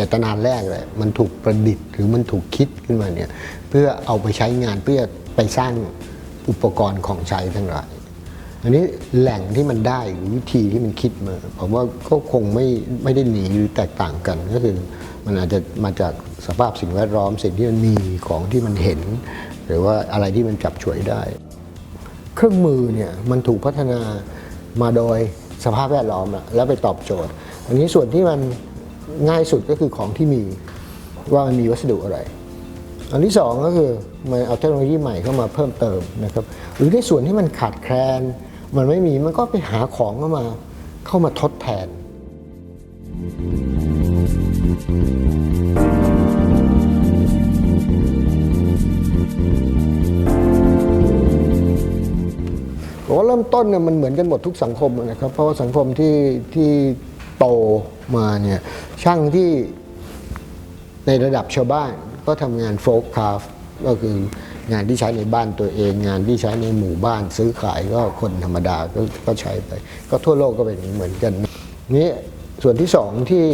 จตนาแรกเลยมันถูกประดิษฐ์หรือมันถูกคิดขึ้นมาเนี่ยเพื่อเอาไปใช้งานเพื่อไปสร้างอุปกรณ์ของใช้ทั้งหลายอันนี้แหล่งที่มันได้หรือวิธีที่มันคิดมาผมว่าก็คงไม่ไม่ได้หนีหรือแตกต่างกัน ก็คือมันอาจจะมาจากสภาพสิ่งแวดล้อมสิ่งที่มันมีของที่มันเห็น หรือว่าอะไรที่มันจับฉวยได้ เครื่องมือเนี่ยมันถูกพัฒนามาโดยสภาพแวดล้อมแล้วไปตอบโจทย์ อันนี้ส่วนที่มัน ง่ายสุดก็คือของที่มีว่ามันมีวัสดุอะไร อันที่สองก็คือมันเอาเทคโนโลยีใหม่เข้ามาเพิ่มเติมนะครับหรือในส่วนที่มันขาดแคลน มันไม่มีมันก็ไปหาของเข้ามาเข้ามาทดแทน ผมว่าเริ่มต้นเนี่ยมันเหมือนกันหมดทุกสังคมนะครับ เพราะว่าสังคมที่ที่ โตมาเนี่ยช่างที่ในระดับชาวบ้านก็ทำงานโฟล์คราฟก็คืองานที่ใช้ในบ้านตัวเอง งานที่ใช้ในหมู่บ้านซื้อขายก็คนธรรมดาก็ก็ใช้ไป ก็ทั่วโลกก็เป็นอย่างนี้เหมือนกันนี่ส่วนที่สองที่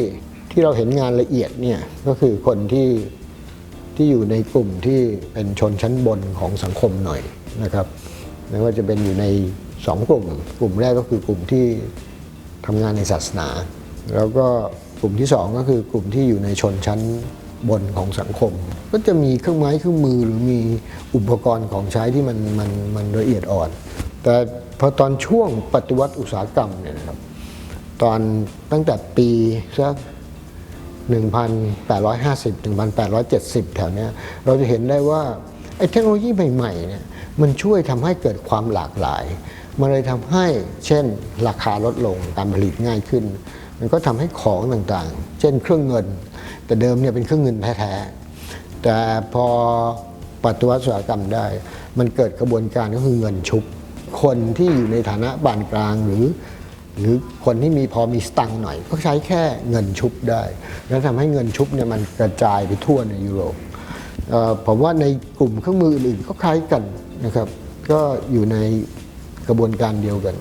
ที่เราเห็นงานละเอียดเนี่ยก็คือคนที่ที่อยู่ในกลุ่มที่เป็นชนชั้นบนของสังคมหน่อยนะครับไม่ว่าจะเป็นอยู่ในสองกลุ่ม กลุ่มแรกก็คือกลุ่มที่ ทำงานในศาสนา แล้วก็กลุ่มที่สองก็คือกลุ่มที่อยู่ในชนชั้นบนของสังคม ก็จะมีเครื่องไม้เครื่องมือหรือมีอุปกรณ์ของใช้ที่มันมันมันละเอียดอ่อน แต่พอตอนช่วงปฏิวัติอุตสาหกรรมเนี่ยนะครับตอนตั้งแต่ปีสัก1,850 1,870 แถวเนี้ยเราจะเห็นได้ว่าไอ้เทคโนโลยีใหม่ๆเนี่ยมันช่วยทำให้เกิดความหลากหลาย มันเลยทำให้เช่นราคาลดลงการผลิตง่ายขึ้น มันก็ทำให้ของต่างๆ เช่นเครื่องเงิน แต่เดิมเนี่ยเป็นเครื่องเงินแท้ๆแต่พอปฏิวัติอุตสาหกรรมได้ มันเกิดกระบวนการก็คือเงินชุบ คนที่อยู่ในฐานะปานกลางหรือ หรือคนที่มีพอมีสตังค์หน่อย ก็ใช้แค่เงินชุบได้ แล้วทำให้เงินชุบเนี่ยมันกระจายไปทั่วในยุโรปผมว่าในกลุ่มเครื่องมืออื่นๆก็คล้ายกันนะครับ ก็อยู่ใน กระบวนการเดียวกัน